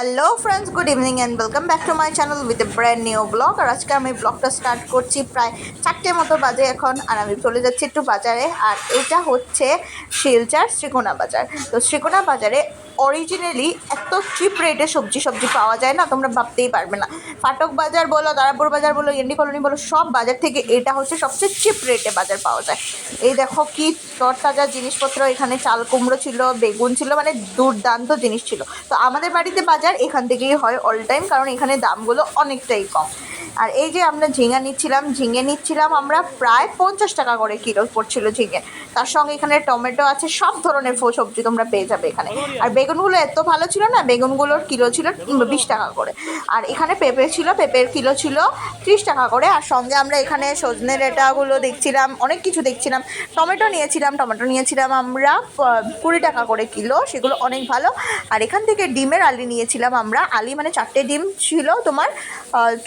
Hello friends good evening and welcome back to my channel with a brand new blog আর আজকে আমি ব্লগটা start করছি প্রায় চারটে মতো বাজে এখন, আর আমি চলে যাচ্ছি একটু বাজারে। আর এটা হচ্ছে শিলচার শ্রীকোনা বাজার। তো শ্রীকোনা বাজারে অরিজিনালি এত চিপ রেটে সবজি সবজি পাওয়া যায় না, তোমরা ভাবতেই পারবে না। ফাটক বাজার বলো, তারাপুর বাজার বলো এন্ডি কলোনি বলো, সব বাজার থেকে এটা হচ্ছে সবচেয়ে চিপ রেটে বাজার পাওয়া যায়। এই দেখো কি তরতাজা জিনিসপত্র, এখানে চাল কুমড়ো ছিল, বেগুন ছিল মানে দুর্দান্ত জিনিস ছিল। তো আমাদের বাড়িতে বাজার এখান থেকেই হয় অল টাইম কারণ এখানে দামগুলো অনেকটাই কম। আর এই যে আমরা ঝিঙে নিচ্ছিলাম ঝিঙে নিচ্ছিলাম আমরা প্রায় পঞ্চাশ টাকা করে কিলো পড়ছিল ঝিঙে। তার সঙ্গে এখানে টমেটো আছে, সব ধরনের সবজি তোমরা পেয়ে যাবে এখানে। আর বেগুনগুলো এত ভালো ছিল না, বেগুনগুলোর কিলো ছিল বিশ টাকা করে। আর এখানে পেঁপে ছিল, পেঁপের কিলো ছিল ত্রিশ টাকা করে। আর সঙ্গে আমরা এখানে সজনে ডাঁটাগুলো দেখছিলাম, অনেক কিছু দেখছিলাম। টমেটো নিয়েছিলাম টমেটো নিয়েছিলাম আমরা কুড়ি টাকা করে কিলো, সেগুলো অনেক ভালো। আর এখান থেকে ডিমের আলি নিয়েছিলাম আমরা। আলি মানে চারটে ডিম ছিল তোমার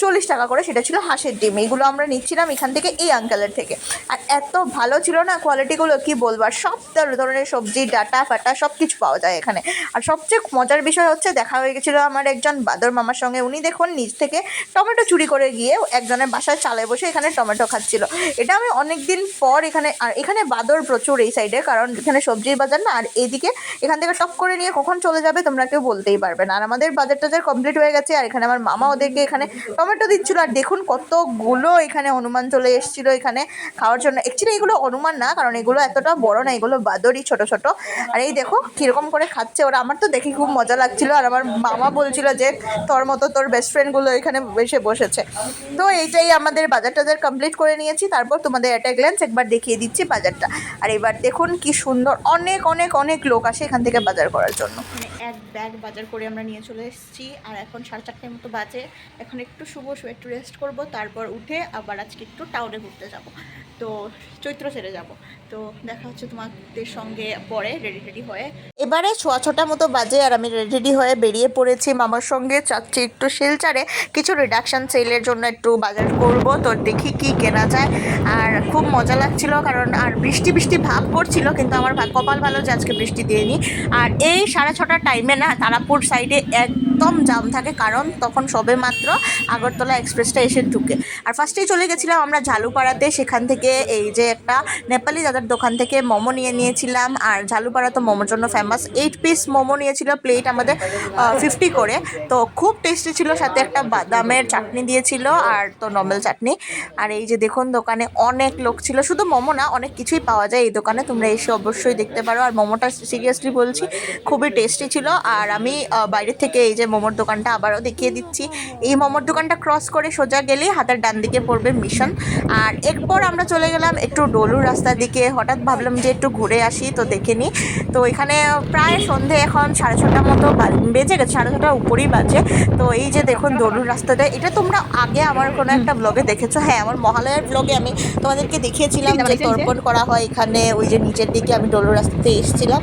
চল্লিশ টাকা করে, সেটা ছিল হাঁসের ডিম। এইগুলো আমরা নিচ্ছিলাম এখান থেকে এই আঙ্কেলের থেকে। আর এত ভালো ছিল না কোয়ালিটিগুলো কি বলব? আর সব ধরনের সবজি, ডাটা, ফাটা সব কিছু পাওয়া যায় এখানে। আর সবচেয়ে মজার বিষয় হচ্ছে, দেখা হয়ে গেছিল আমার একজন বাদর মামার সঙ্গে। উনি দেখুন নিজ থেকে টমেটো চুরি করে গিয়ে একজনের বাসায় চালে বসে এখানে টমেটো খাচ্ছিল। এটা আমি অনেক দিন পর এখানে, আর এখানে বাদর প্রচুর এই সাইডে কারণ এখানে সবজির বাজার না, আর এইদিকে এখান থেকে টপ করে নিয়ে কখন চলে যাবে তোমরা কেউ বলতেই পারবে না। আর আমাদের বাজার টাজার কমপ্লিট হয়ে গেছে, আর এখানে আমার মামা ওদেরকে এখানে টমেটো দিচ্ছিল। আর দেখুন কতগুলো এখানে হনুমান চলে এসেছিল এখানে খাওয়ার জন্য। অ্যাকচুয়ালি এগুলো হনুমান না, কারণ এগুলো এতটা বড় না, এগুলো বাদরই ছোট ছোট। আর এই দেখো কীরকম করে খাচ্ছে ওরা। আমার তো দেখি খুব মজা লাগছিল। আর আমার মামা বলছিল যে, তোর মতো তোর বেস্ট ফ্রেন্ডগুলো এখানে এসে বসেছে। তো এইটাই আমাদের বাজার টাজার কমপ্লিট করে নিয়েছি। তারপর তোমাদের একটা গ্ল্যান্স একবার দেখিয়ে দিচ্ছি বাজারটা। আর এবার দেখুন কি সুন্দর, অনেক অনেক অনেক লোক আসে এখান থেকে বাজার করার জন্য। এক ব্যাগ বাজার করে আমরা নিয়ে চলে এসেছি। আর এখন সাড়ে চারটের মতো বাজে। এখন একটু শুভ শুভ একটু রেস্ট করব। তারপর উঠে আবার আজকে একটু টাউনে ঘুরতে যাব। তো চৈত্র সেরে যাব। তো দেখা হচ্ছে তোমাদের সঙ্গে পরে রেডি রেডি হয়ে। এবারে ছোয়া ছটা মতো বাজে আর আমি রেডি রেডি হয়ে বেরিয়ে পড়েছি মামার সঙ্গে। চাচ্ছি একটু শিলচারে। কিছু রিডাকশান সেলের জন্য একটু বাজার করব। তো দেখি কি কেনা যায়। আর খুব মজা লাগছিল কারণ আর বৃষ্টি বৃষ্টি ভাব করছিল, কিন্তু আমার কপাল ভালো যে আজকে বৃষ্টি দিয়েনি আর এই সাড়ে ছটার টাইমে না তারাপুর সাইডে একদম জাম থাকে, কারণ তখন সবে মাত্র আগরতলা এক্সপ্রেসটা এসে ঢুকে। আর ফার্স্টেই চলে গেছিলাম আমরা ঝালুপাড়াতে, সেখান থেকে এই যে একটা নেপালি দাদার দোকান থেকে মোমো নিয়ে নিয়েছিলাম, আর ঝালুপাড়া তো মোমোর জন্য ফেমাস এইট পিস মোমো নিয়েছিল প্লেট আমাদের ফিফটি করে। তো খুব টেস্টি ছিল, সাথে একটা বাদামের চাটনি দিয়েছিল, আর তো নর্মাল চাটনি। আর এই যে দেখুন, দোকানে অনেক লোক ছিল, শুধু মোমো না, অনেক কিছুই পাওয়া যায় এই দোকানে, তোমরা এসে অবশ্যই দেখতে পারো। আর মোমোটা সিরিয়াসলি বলছি, খুবই টেস্টি ছিল। আর আমি বাইরের থেকে এই যে মোমোর দোকানটা আবারও দেখিয়ে দিচ্ছি। এই মোমোর দোকানটা ক্রস করে সোজা গেলেই হাতের ডান দিকে পড়বে মিশন আর এরপর আমরা চলে গেলাম একটু ডলুর রাস্তার দিকে। হঠাৎ ভাবলাম যে একটু ঘুরে আসি তো দেখে নিই। তো এখানে প্রায় সন্ধে এখন সাড়ে ছটার মতো বেজে গেছে সাড়ে ছটার উপরেই বাজে। তো এই যে দেখুন দলুর রাস্তাটা এটা তোমরা আগে আমার কোনো একটা ব্লগে দেখেছ? হ্যাঁ আমার মহালয়ার ব্লগে আমি তোমাদেরকে দেখিয়েছিলাম যে তর্পণ করা হয় এখানে ওই যে নিচের দিকে আমি ডলুর রাস্তাতে এসেছিলাম।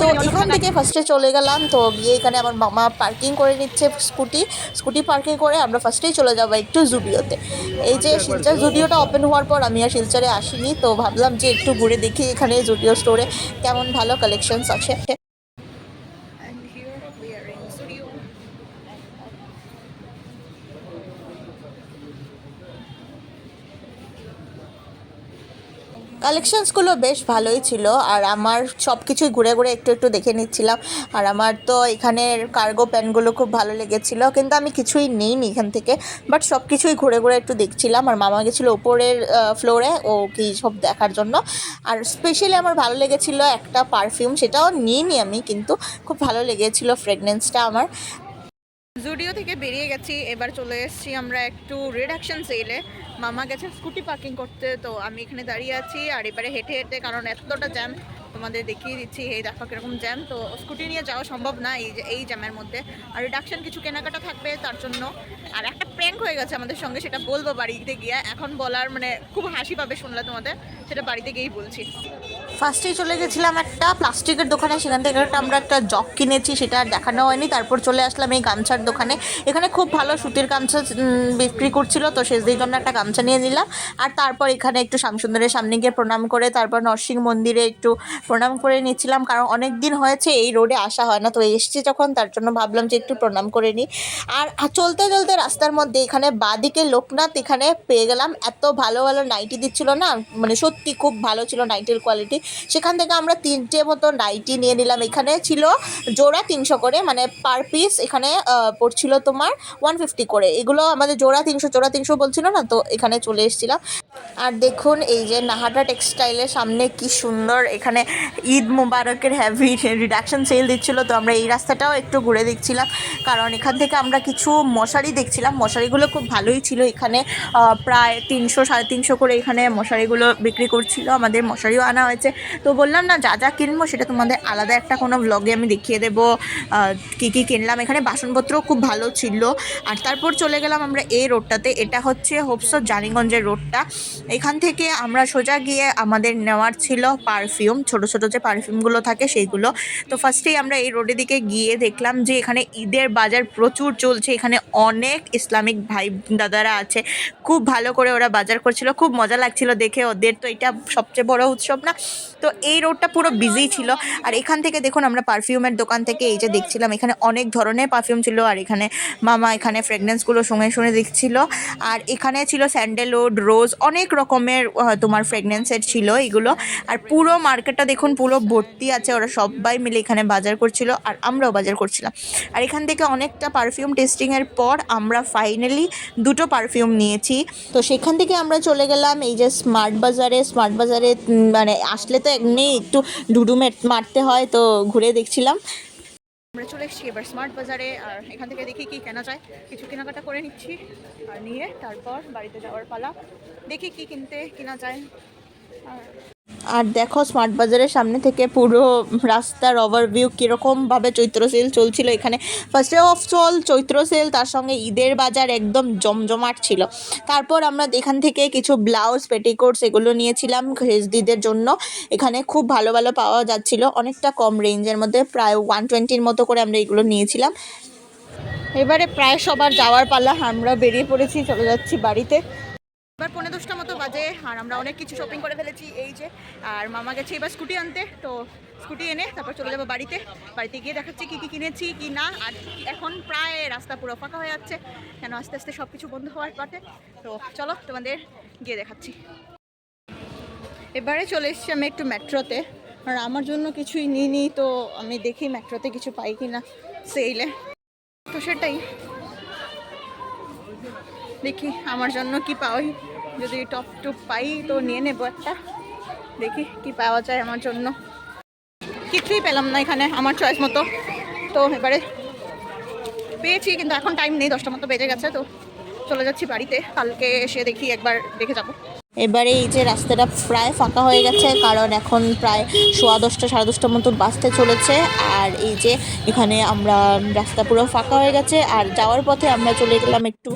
তো এখান থেকে ফার্স্টে চলে গেলাম তো গিয়ে এখানে আমার মামা পার্কিং করে নিচ্ছে স্কুটি স্কুটি পার্কিং করে আমরা ফার্স্টেই চলে যাব একটু জুডিওতে। এই যে শিলচর জুডিওটা ওপেন হওয়ার পর আমি আর শিলচরে আসিনি, তো ভাবলাম যে একটু ঘুরে দেখি এখানে জুডিও স্টোরে কেমন ভালো কালেকশনস আছে। কালেকশনসগুলো বেশ ভালোই ছিল, আর আমার সব কিছুই ঘুরে ঘুরে একটু একটু দেখে নিচ্ছিলাম। আর আমার তো এখানের কার্গো প্যান্টগুলো খুব ভালো লেগেছিলো, কিন্তু আমি কিছুই নিইনি এখান থেকে বাট সব কিছুই ঘুরে ঘুরে একটু দেখছিলাম। আর মামা গেছিল উপরের ফ্লোরে ও কি সব দেখার জন্য। আর স্পেশালি আমার ভালো লেগেছিলো একটা পারফিউম সেটাও নিইনি আমি, কিন্তু খুব ভালো লেগেছিলো ফ্রেগনেন্সটা আমার। জুডিও থেকে বেরিয়ে গেছি। এবার চলে এসেছি আমরা একটু রিডাকশন সেলে মামা গেছে স্কুটি পার্কিং করতে, তো আমি এখানে দাঁড়িয়ে আছি। আর এবারে হেঁটে হেঁটে, কারণ এতটা জ্যাম তোমাদের দেখিয়ে দিচ্ছি, এই দেখো কীরকম জ্যাম তো স্কুটি নিয়ে যাওয়া সম্ভব না, এই যে, এই জ্যামের মধ্যে। আর রিডাকশন কিছু কেনাকাটা থাকবে তার জন্য। আর একটা প্র্যাঙ্ক হয়ে গেছে আমাদের সঙ্গে, সেটা বলব বাড়িতে গিয়ে। এখন বলার মানে খুব হাসি পাবে শুনলে তোমাদের, সেটা বাড়িতে গিয়েই বলছি। ফার্স্টেই চলে গেছিলাম একটা প্লাস্টিকের দোকানে, সেখান থেকে একটা আমরা একটা জগ কিনেছি, সেটা আর দেখানো হয়নি। তারপর চলে আসলাম এই গামছার দোকানে। এখানে খুব ভালো সুতির গামছা বিক্রি করছিল, তো শেষদের জন্য একটা গামছা নিয়ে নিলাম। আর তারপর এখানে একটু শ্যামসুন্দরের সামনে গিয়ে প্রণাম করে, তারপর নরসিংহ মন্দিরে একটু প্রণাম করে নিচ্ছিলাম। কারণ অনেক দিন হয়েছে এই রোডে আসা হয় না, তো এসছি যখন, তার জন্য ভাবলাম যে একটু প্রণাম করে নিই। আর চলতে চলতে রাস্তার মধ্যে এখানে বাদিকে লোকনাথ এখানে পেয়ে গেলাম। এত ভালো ভালো নাইটি দিচ্ছিল না মানে সত্যি খুব ভালো ছিল নাইটির কোয়ালিটি সেখান থেকে আমরা তিনটে মতো নাইটি নিয়ে নিলাম। এখানে ছিল জোড়া তিনশো করে মানে পার পিস এখানে পড়ছিল তোমার ওয়ান ফিফটি করে। এগুলো আমাদের জোড়া তিনশো জোড়া তিনশো বলছিল না? তো এখানে চলে এসেছিলাম। আর দেখুন এই যে নাহাটা টেক্সটাইলের সামনে কি সুন্দর, এখানে ঈদ মুবারকের হ্যাভি রিডাকশন সেল দিচ্ছিল। তো আমরা এই রাস্তাটাও একটু ঘুরে দেখছিলাম। কারণ এখান থেকে আমরা কিছু মশারি দেখছিলাম। মশারিগুলো খুব ভালোই ছিল। এখানে প্রায় তিনশো, সাড়ে তিনশো করে এখানে মশারিগুলো বিক্রি করছিল। আমাদের মশারিও আনা হয়েছে। তো বললাম না, যা যা কিনবো সেটা তোমাদের আলাদা একটা কোনো ব্লগে আমি দেখিয়ে দেবো। কী কী কিনলাম? এখানে বাসনপত্রও খুব ভালো ছিল। আর তারপর চলে গেলাম আমরা এই রোডটাতে এটা হচ্ছে হোপস জানিগঞ্জের রোডটা এখান থেকে আমরা সোজা গিয়ে আমাদের নেওয়ার ছিল পারফিউম ছোট ছোট যে পারফিউমগুলো থাকে সেইগুলো। তো ফার্স্টেই আমরা এই রোডের দিকে গিয়ে দেখলাম যে এখানে ঈদের বাজার প্রচুর চলছে। এখানে অনেক ইসলামিক ভাই দাদারা আছে। খুব ভালো করে ওরা বাজার করছিল। খুব মজা লাগছিল দেখে। ওদের তো এটা সবচেয়ে বড় উৎসব না? তো এই রোডটা পুরো বিজি ছিল। আর এখান থেকে দেখুন, আমরা পারফিউমের দোকান থেকে এই যে দেখছিলাম, এখানে অনেক ধরনের পারফিউম ছিল। আর এখানে মামা এখানে ফ্রেগনেন্সগুলো শুনে শুনে দেখছিল। আর এখানে ছিল স্যান্ডেলউড রোজ অনেক রকমের তোমার ফ্রেগনেন্সের ছিল এগুলো। আর পুরো মার্কেটটা দেখুন, পুরো ভর্তি আছে। ওরা সবাই মিলে এখানে বাজার করছিল আর আমরাও বাজার করছিলাম। আর এখান থেকে অনেকটা পারফিউম টেস্টিংয়ের পর আমরা ফাইনালি দুটো পারফিউম নিয়েছি। তো সেখান থেকে আমরা চলে গেলাম এই যে স্মার্ট বাজারে। স্মার্ট বাজারে মানে আসলে তো এমনি একটু ডুডুমে মারতে হয়, তো ঘুরে দেখছিলাম। আমরা চলে এসেছি এবার স্মার্ট বাজারে আর এখান থেকে দেখি কি কেনা যায়। কিছু কেনাকাটা করে নিচ্ছি, আর নিয়ে তারপর বাড়িতে যাওয়ার পালা। দেখি কি কিনতে, কেনা যায়। আর দেখো স্মার্ট বাজারের সামনে থেকে পুরো রাস্তার ওভারভিউ কীরকমভাবে চৈত্র সেল চলছিল এখানে। ফার্স্টে অফ চল চৈত্র সেল তার সঙ্গে ঈদের বাজার একদম জমজমাট ছিল। তারপর আমরা এখান থেকে কিছু ব্লাউজ পেটিকোটস এগুলো নিয়েছিলাম দিদের জন্য। এখানে খুব ভালো ভালো পাওয়া যাচ্ছিল। অনেকটা কম রেঞ্জের মধ্যে, প্রায় ওয়ান টোয়েন্টির মতো করে আমরা এগুলো নিয়েছিলাম। এবারে প্রায় সবার যাওয়ার পালা, আমরা বেরিয়ে পড়েছি, চলে যাচ্ছি বাড়িতে। এবার পনেরো দশটা মতো বাজে, আর আমরা অনেক কিছু শপিং করে ফেলেছি, এই যে, আর মামা গেছে এবার স্কুটি আনতে, তো স্কুটি এনে তারপর চলে যাব বাড়িতে। বাড়িতে গিয়ে দেখাচ্ছি কী কী কিনেছি, কি না, আর এখন প্রায় রাস্তা পুরো ফাঁকা হয়ে যাচ্ছে কেন আস্তে আস্তে সব কিছু বন্ধ হওয়ার পথে। তো চলো তোমাদের গিয়ে দেখাচ্ছি। এবারে চলে এসেছি আমি একটু মেট্রোতে, আর আমার জন্য কিছুই নিইনি, তো আমি দেখি মেট্রোতে কিছু পাই কি না সেইলে তো সেটাই। দেখি আমার জন্য কি পাওয়াই। যদি টপ টুপ পাই তো নিয়ে নেব একটা। দেখি কি পাওয়া যায় আমার জন্য। কিছুই পেলাম না এখানে আমার চয়েস মতো। তো এবারে পেয়েছি, কিন্তু এখন টাইম নেই, দশটা মতো বেজে গেছে, তো চলে যাচ্ছি বাড়িতে। কালকে এসে দেখি একবার দেখে যাব। এবারে এই যে রাস্তাটা প্রায় ফাঁকা হয়ে গেছে, কারণ এখন প্রায় সোয়া দশটা, সাড়ে দশটার মতো বাসতে চলেছে। আর এই যে এখানে আমরা রাস্তা পুরো ফাঁকা হয়ে গেছে। আর যাওয়ার পথে আমরা চলে গেলাম একটু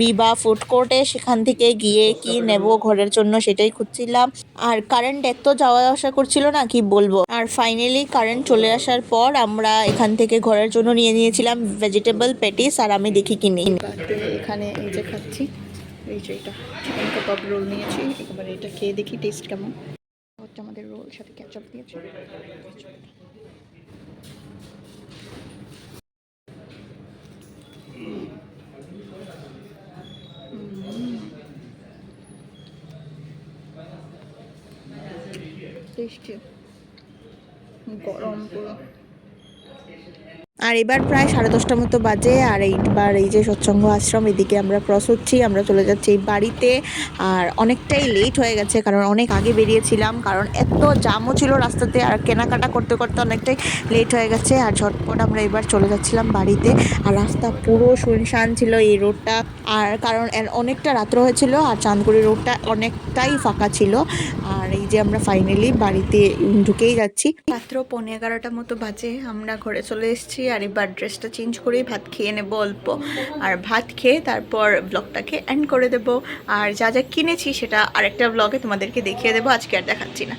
বিবা ফুড কোর্টে। সেখান থেকে গিয়ে কি নেব ঘরের জন্য সেটাই খুঁজছিলাম। আর কারেন্ট এত যাওয়া আসা করছিল না, কি বলব? আর ফাইনালি কারেন্ট চলে আসার পর আমরা এখান থেকে ঘরের জন্য নিয়ে নিয়েছিলাম ভেজিটেবল প্যাটিস আর আমি দেখি কিনে এখানে এই যে খাচ্ছি। এই যে এটা চিকেন কাবাব রোল নিয়েছি। এবারে এটা খেয়ে দেখি টেস্ট কেমন। হচ্ছে আমাদের রোল সাথে ক্যাচআপ দিয়েছে। টেস্টি। গরম পুরো। আর এবার প্রায় সাড়ে দশটার মতো বাজে, আর এইবার এই যে সৎসঙ্গ আশ্রম, এদিকে আমরা ক্রস হচ্ছি, আমরা চলে যাচ্ছি এই বাড়িতে। আর অনেকটাই লেট হয়ে গেছে, কারণ অনেক আগে বেরিয়েছিলাম, কারণ এত জামও ছিল রাস্তাতে, আর কেনাকাটা করতে করতে অনেকটাই লেট হয়ে গেছে, আর ঝটপট আমরা এবার চলে যাচ্ছিলাম বাড়িতে। আর রাস্তা পুরো শুনশান ছিল এই রোডটা, আর কারণ অনেকটা রাত্র হয়েছিল, আর চাঁদগুড়ি রোডটা অনেকটাই ফাঁকা ছিল। আর এই যে আমরা ফাইনালি বাড়িতে ঢুকেই যাচ্ছি। রাত্র পৌনে এগারোটার মতো বাজে, আমরা ঘরে চলে এসেছি, আর এবার ড্রেসটা চেঞ্জ করেই ভাত খেয়ে নেব অল্প। আর ভাত খেয়ে তারপর ব্লগটাকে এন্ড করে দেব। আর যা যা কিনেছি সেটা আরেকটা ব্লগে তোমাদেরকে দেখিয়ে দেবো। আজকে আর দেখাচ্ছি না।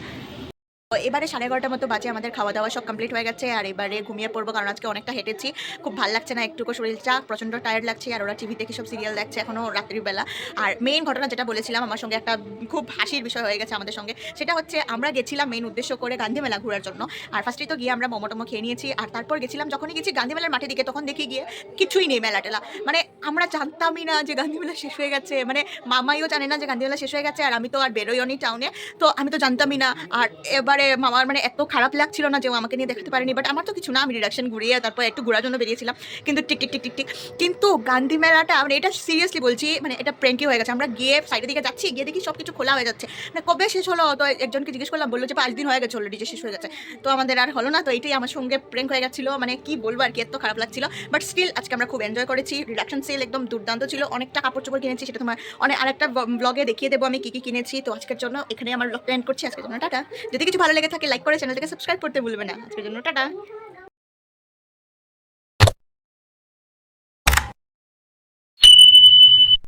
এবারে সাড়ে এগারোটার মতো বাজে, আমাদের খাওয়া দাওয়া সব কমপ্লিট হয়ে গেছে। আর এবারে ঘুমিয়ে পড়ব কারণ আজকে অনেকটা হেঁটেছি। খুব ভালো লাগছে না একটুকু শরীরটা, প্রচণ্ড টায়ার্ড লাগছে। আর ওরা টিভি দেখে সব সিরিয়াল দেখছে এখনও রাত্রিবেলা আর মেইন ঘটনা যেটা বলেছিলাম, আমার সঙ্গে একটা খুব হাসির বিষয় হয়ে গেছে আমাদের সঙ্গে। সেটা হচ্ছে আমরা গেছিলাম মেইন উদ্দেশ্য করে গান্ধী মেলা ঘোরার জন্য। আর ফার্স্টেই তো গিয়ে আমরা মোমো টোমো খেয়ে নিয়েছি। আর তারপর গেছিলাম, যখনই গেছি গান্ধী মেলার মাঠের দিকে, তখন দেখি গিয়ে কিছুই নেই মেলা টেলা মানে আমরা জানতামই না যে গান্ধী মেলা শেষ হয়ে গেছে। মানে মামাইও জানে না যে গান্ধী মেলা শেষ হয়ে গেছে, আর আমি তো আর বেরোইনি টাউনে তো আমি তো জানতামই না। আর এবারে মামার মানে এত খারাপ লাগছিল না যে ও আমাকে নিয়ে দেখাতে পারেনি বাট আমার তো কিছু না। আমি রিডাকশন ঘুরিয়ে তারপর একটু ঘোরার জন্য বেরিয়েছিলাম। কিন্তু টিক টিক টিক টিক কিন্তু গান্ধী মেলাটা মানে এটা সিরিয়াসলি বলছি মানে এটা প্র্যাঙ্কি হয়ে গেছে। আমরা গিয়ে সাইডের দিকে যাচ্ছি, গিয়ে দেখি সব কিছু খোলা হয়ে যাচ্ছে। মানে কবে শেষ হলো? তো একজনকে জিজ্ঞেস করলাম, বলল যে পাঁচ দিন হয়ে গেছে অলরেডি যে শেষ হয়ে গেছে। তো আমাদের আর হলো না, তো এটাই আমার সঙ্গে প্র্যাঙ্ক হয়ে গেছিল। মানে কি বলব আর কি, এত খারাপ লাগছিল। বাট স্টিল আজকে আমরা খুব এনজয় করেছি। রিডাকশন সেল একদম দুর্দান্ত ছিল। অনেকটা কাপড় চোপড় কিনেছি, সেটা তোমার অনেক আরেকটা ব্লগে দেখিয়ে দেবো আমি কি কি কিনেছি। তো আজকের জন্য এখানে আমার ব্লগটা করছি। আজকের জন্য টাটা। যদি কিছু ভালো লেগে থাকে লাইক করে চ্যানেলটাকে সাবস্ক্রাইব করতে ভুলবে না। আজকের জন্য টাটা।